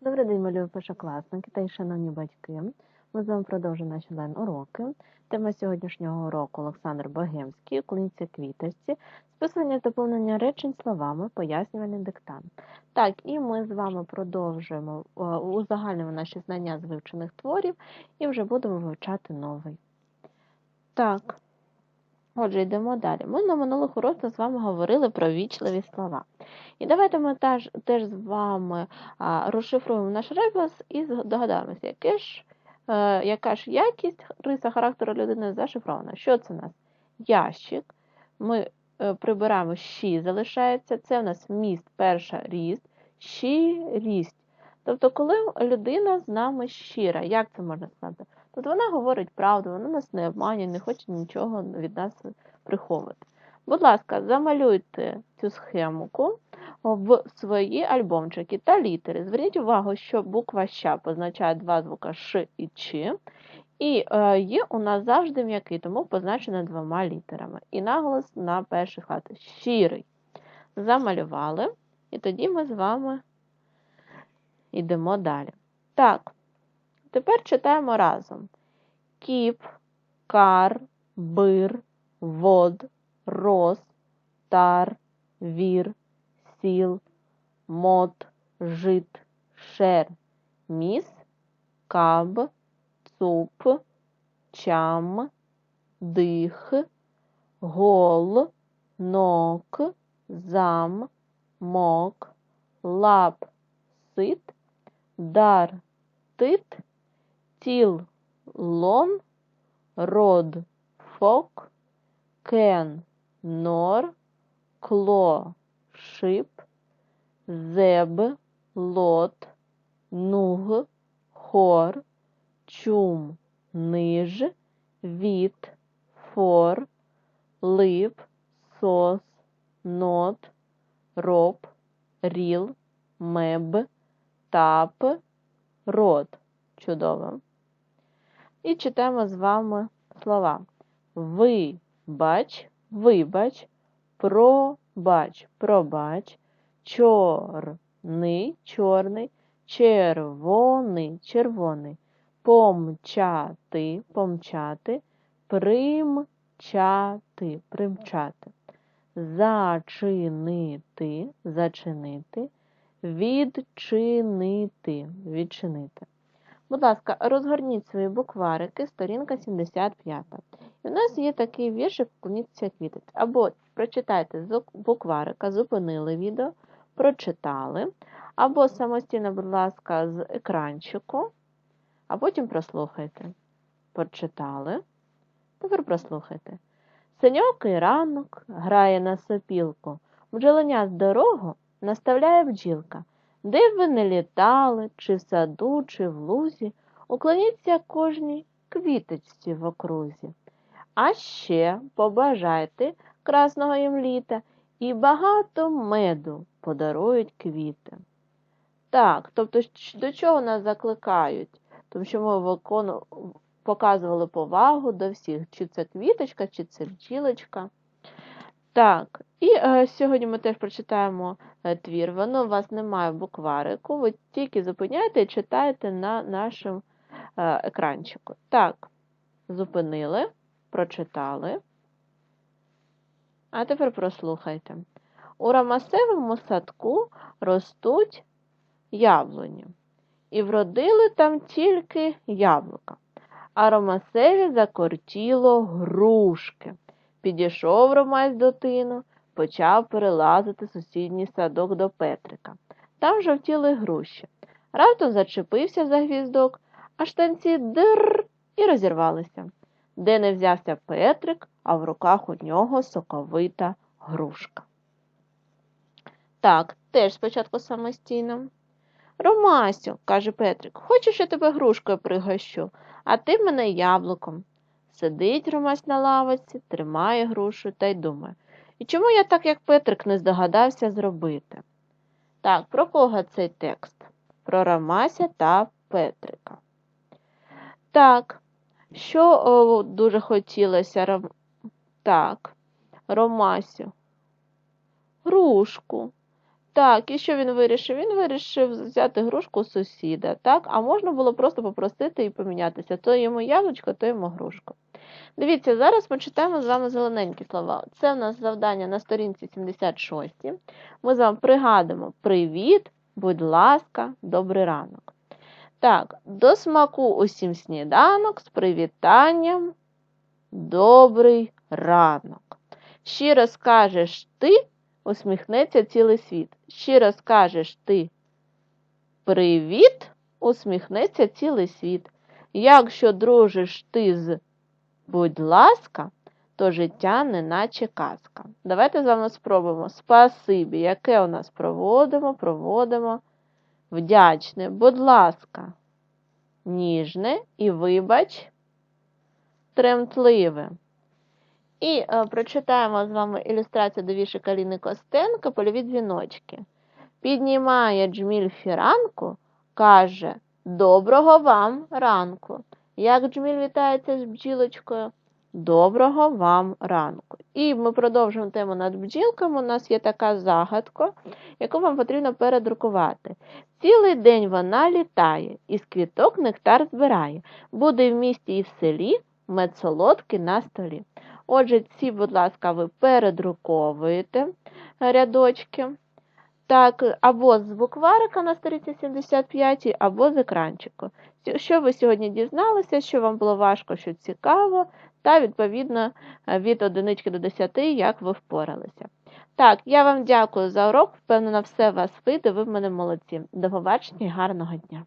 Добрий день, малюю першокласники та й шановні батьки. Ми з вами продовжуємо наші онлайн-уроки. Тема сьогоднішнього уроку Олександр Богемський, Клинці квіточці, списування та доповнення речень словами, пояснювальний диктант. Так, і ми з вами продовжуємо е, узагальнюємо наші знання з вивчених творів і вже будемо вивчати новий. Так. Отже, йдемо далі. Ми на минулих уроках з вами говорили про вічливі слова. І давайте ми теж, теж з вами а, розшифруємо наш ребус і догадаємося, яке ж, е, яка ж якість риса характеру людини зашифрована. Що це у нас? Ящик. Ми е, прибираємо щі, залишається. Це у нас міст, перша ріст, щирість. Тобто, коли людина з нами щира, як це можна сказати? Тобто вона говорить правду, вона нас не обманює, не хоче нічого від нас приховувати. Будь ласка, замалюйте цю схемку в свої альбомчики та літери. Зверніть увагу, що буква Щ позначає два звука Ш і Ч. І е, є у нас завжди м'який, тому позначено двома літерами. І наголос на перший хат щирий. Замалювали, і тоді ми з вами йдемо далі. Так, тепер читаємо разом: кіп, кар, бир, вод, роз, тар, вір, сіл, мот, жит, шер, міс, каб, цуп, чам, дих, гол, нок, зам, мок, лап, сит, дар, тит, тіл, лон, род, фок, кен, нор, кло, шип, зеб, лот, нуг, хор, чум, ниж, віт, фор, лип, сос, нот, роб, ріл, меб, тап, рот. Чудово. І читаємо з вами слова. Вибач, вибач, пробач, пробач, чорний, чорний, червоний, червоний, помчати, помчати, примчати, примчати, зачинити, зачинити, відчинити, відчинити. Будь ласка, розгорніть свої букварики, сторінка 75. І у нас є такий віршик «Клоніться квітець». Або прочитайте з букварика, зупинили відео, прочитали, або самостійно, будь ласка, з екранчику, а потім прослухайте. Прочитали. Тепер прослухайте. Синьокий ранок грає на сопілку, бджоленя з дорогу наставляє бджілка. Де б ви не літали, чи в саду, чи в лузі, уклоніться кожній квіточці в окрузі. А ще побажайте красного їм літа і багато меду подарують квіти. Так, тобто, до чого нас закликають? Тому що ми викону... показували повагу до всіх, чи це квіточка, чи це бджілочка. Так, і е, сьогодні ми теж прочитаємо е, твір. Воно у вас немає букварику, ви тільки зупиняєте і читаєте на нашому е, екранчику. Так, зупинили, прочитали. А тепер прослухайте. У ромасевому садку ростуть яблуні. І вродили там тільки яблука, а ромасеві закортіло грушки. Підійшов Ромась до тину, почав перелазити сусідній садок до Петрика. Там жовтіли груші. Раптом зачепився за гвіздок, а штанці дир і розірвалися. Де не взявся Петрик, а в руках у нього соковита грушка. Так, теж спочатку самостійно. Ромасю, каже Петрик, хочеш я тебе грушкою пригощу, а ти мене яблуком. Сидить Ромась на лавиці, тримає грушу та й думає. І чому я так, як Петрик, не здогадався зробити? Так, про кого цей текст? Про Ромася та Петрика. Так, що о, дуже хотілося Ром... Так, Ромасю? Грушку. Так, і що він вирішив? Він вирішив взяти грушку сусіда, так? А можна було просто попросити і помінятися. То йому яблучко, то йому грушку. Дивіться, зараз ми читаємо з вами зелененькі слова. Це в нас завдання на сторінці 76. Ми з вами пригадуємо привіт, будь ласка, добрий ранок. Так, до смаку усім сніданок з привітанням. Добрий ранок. Щиро скажеш ти, усміхнеться цілий світ. Щиро скажеш ти привіт, усміхнеться цілий світ. Якщо дружиш ти з будь ласка, то життя неначе казка. Давайте з вами спробуємо. Спасибі, яке у нас проводимо, проводимо. Вдячне, будь ласка, ніжне і вибач, тремтливе. І е, прочитаємо з вами ілюстрацію до віршика Ліни Костенко «Польові дзвіночки». Піднімає джміль фіранку, каже Доброго вам ранку. Як джміль вітається з бджілочкою? Доброго вам ранку. І ми продовжуємо тему над бджілками. У нас є така загадка, яку вам потрібно передрукувати. Цілий день вона літає, із квіток нектар збирає. Буде в місті і в селі мед солодкий на столі. Отже, ці, будь ласка, ви передруковуєте рядочки. Так, або з букварика на сторінці 75, або з екранчику. Що ви сьогодні дізналися, що вам було важко, що цікаво, та, відповідно, від одинички до 10, як ви впоралися. Так, я вам дякую за урок. Впевнена, все вас вийде, ви в мене молодці. До побачення і гарного дня!